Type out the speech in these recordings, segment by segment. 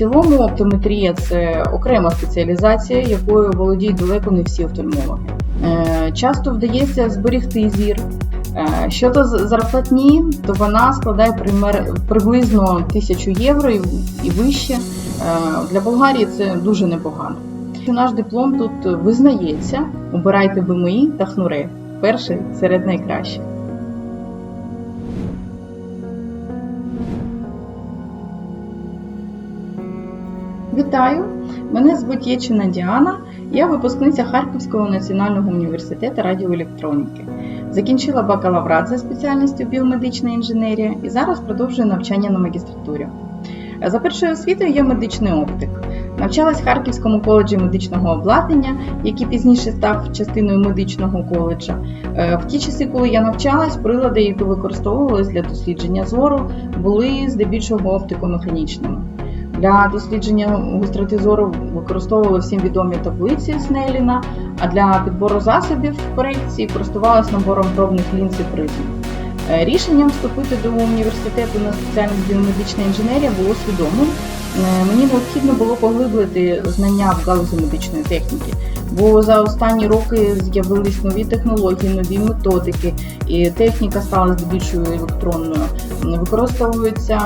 цілому оптометрія це окрема спеціалізація, якою володіють далеко не всі офтальмологи. Е, Часто вдається зберегти зір. Е, Щодо зарплатні, то вона складає пример- приблизно 1000 євро і вище. Е, Для Болгарії це дуже непогано. Наш диплом тут визнається. Обирайте БМІ та ХНУРЕ. Перший серед найкращих. Вітаю! Мене звуть Єчина Діана. Я випускниця Харківського національного університету радіоелектроніки. Закінчила бакалаврат за спеціальністю біомедична інженерія і зараз продовжую навчання на магістратурі. За першою освітою я медичний оптик. Навчалась в Харківському коледжі медичного обладнання, який пізніше став частиною медичного коледжа. Е, В ті часи, коли я навчалась, прилади, які використовувались для дослідження зору, були здебільшого оптико-механічними. Для дослідження гостроти зору використовували всім відомі таблиці Снеліна, а для підбору засобів корекції користувалися набором пробних лінз і призм. Е, Рішенням вступити до університету на спеціальність біомедична інженерія було свідомим. Е, Мені необхідно було поглиблити знання в галузі медичної техніки, бо за останні роки з'явились нові технології, нові методики, і техніка стала здебільшою електронною. Використовуються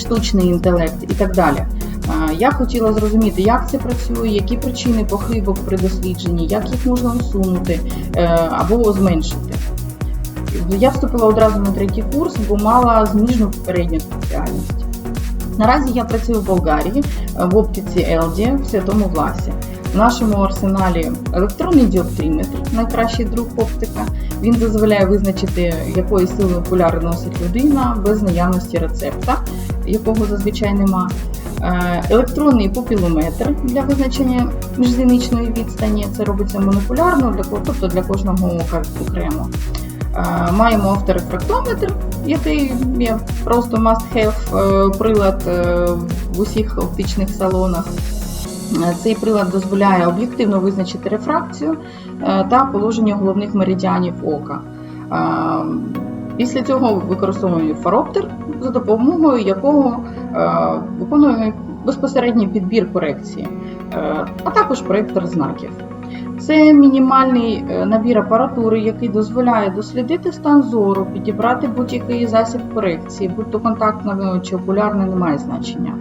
штучний інтелект і так далі. Я хотіла зрозуміти, як це працює, які причини похибок при дослідженні, як їх можна усунути е, або зменшити. Я вступила одразу на третій курс, бо мала зміжну попередню спеціальність. Наразі я працюю в Болгарії е, в оптиці LD в Святому Власі. В нашому арсеналі електронний діоптриметр, найкращий друг оптика. Він дозволяє визначити, якої сили окуляри носить людина без наявності рецепта, якого зазвичай нема. Е, Електронний пупілометр для визначення міжзіничної відстані. Це робиться монокулярно, для, тобто для кожного ока окремо. Е, Маємо авторефрактометр, який є просто must-have е, прилад в усіх оптичних салонах. Цей прилад дозволяє об'єктивно визначити рефракцію та положення головних меридіанів ока. Після цього використовуємо фароптер, за допомогою якого е, виконуємо безпосередній підбір корекції, е, а також проєктор знаків. Це мінімальний е, набір апаратури, який дозволяє дослідити стан зору, підібрати будь-який засіб корекції, будь то контактна чи окулярна, не має значення.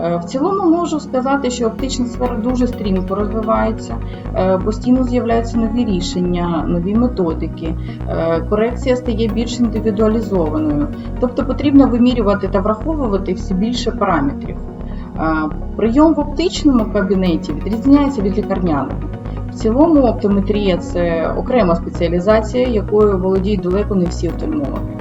Е, В цілому можу сказати, що оптична сфера дуже стрімко розвивається, е, постійно з'являються нові рішення, нові методики, е, корекція стає більш індивідуалізованою, тобто потрібно вимірювати та враховувати все більше параметрів. Прийом в оптичному кабінеті відрізняється від лікарняного. В цілому оптометрія це окрема спеціалізація, якою володіють далеко не всі офтальмологи.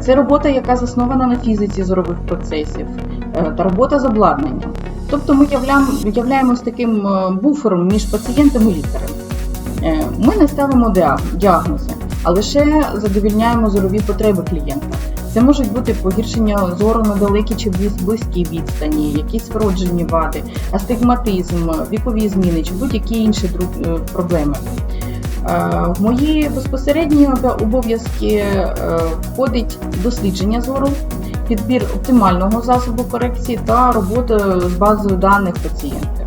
Це робота, яка заснована на фізиці зорових процесів та робота з обладнанням. Тобто ми являємось таким е, буфером між пацієнтом і лікарем. Е, Ми не ставимо діагнози, а лише задовільняємо зорові потреби клієнта. Це можуть бути погіршення зору на далекій чи близ- близькій відстані, якісь вроджені вади, астигматизм, вікові зміни чи будь-які інші е, проблеми. Е, В мої безпосередні обов'язки е, входить дослідження зору, підбір оптимального засобу корекції та робота з базою даних пацієнта.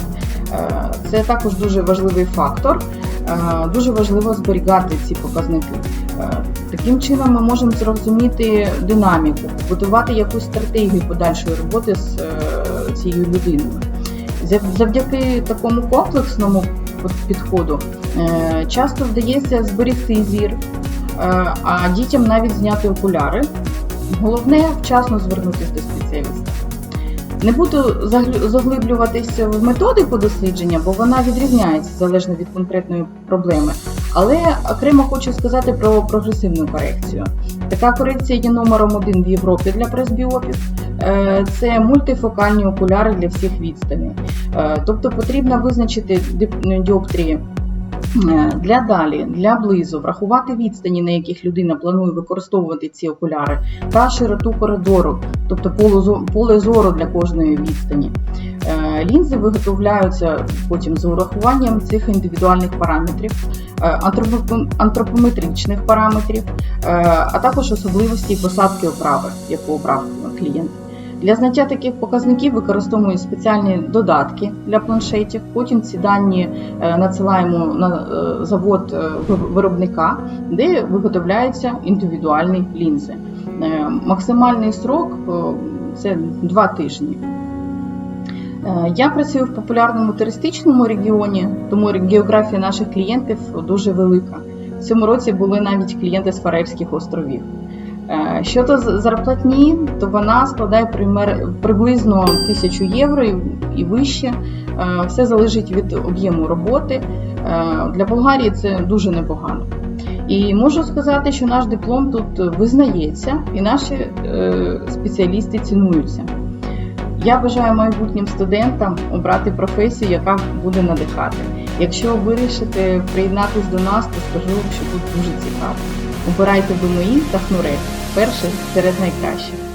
Е, Це також дуже важливий фактор. Е, Дуже важливо зберігати ці показники. Е, Таким чином ми можемо зрозуміти динаміку, будувати якусь стратегію подальшої роботи з цією людиною. Завдяки такому комплексному підходу часто вдається зберегти зір, а дітям навіть зняти окуляри. Головне вчасно звернутися до спеціаліста. Не буду заглиблюватися в методику дослідження, бо вона відрізняється залежно від конкретної проблеми. Але окремо хочу сказати про прогресивну корекцію. Така корекція є номером один в Європі для пресбіопів. Е, Це мультифокальні окуляри для всіх відстаней. Е, Тобто потрібно визначити діоптрії для далі, для близу, врахувати відстані, на яких людина планує використовувати ці окуляри, та широту коридору, тобто поле зору для кожної відстані. Е, Лінзи виготовляються потім з урахуванням цих індивідуальних параметрів, е, антропометричних параметрів, е, а також особливості посадки оправи, яку обрав клієнт. Для знаття таких показників використовуємо спеціальні додатки для планшетів. Потім ці дані е, надсилаємо на е, завод е, виробника, де виготовляються індивідуальні лінзи. Максимальний срок це 2 тижні. Я працюю в популярному туристичному регіоні, тому географія наших клієнтів дуже велика. В цьому році були навіть клієнти з Фарерських островів. Щодо зарплатні, то вона складає пример- приблизно 1000 євро і- і вище. Е, Все залежить від об'єму роботи. Е, Для Болгарії це дуже непогано. І можу сказати, що наш диплом тут визнається, і наші е, спеціалісти цінуються. Я бажаю майбутнім студентам обрати професію, яка буде надихати. Якщо вирішите приєднатись до нас, то скажу, що тут дуже цікаво. Обирайте ВМІ та ХНУРЕК перший серед найкращих.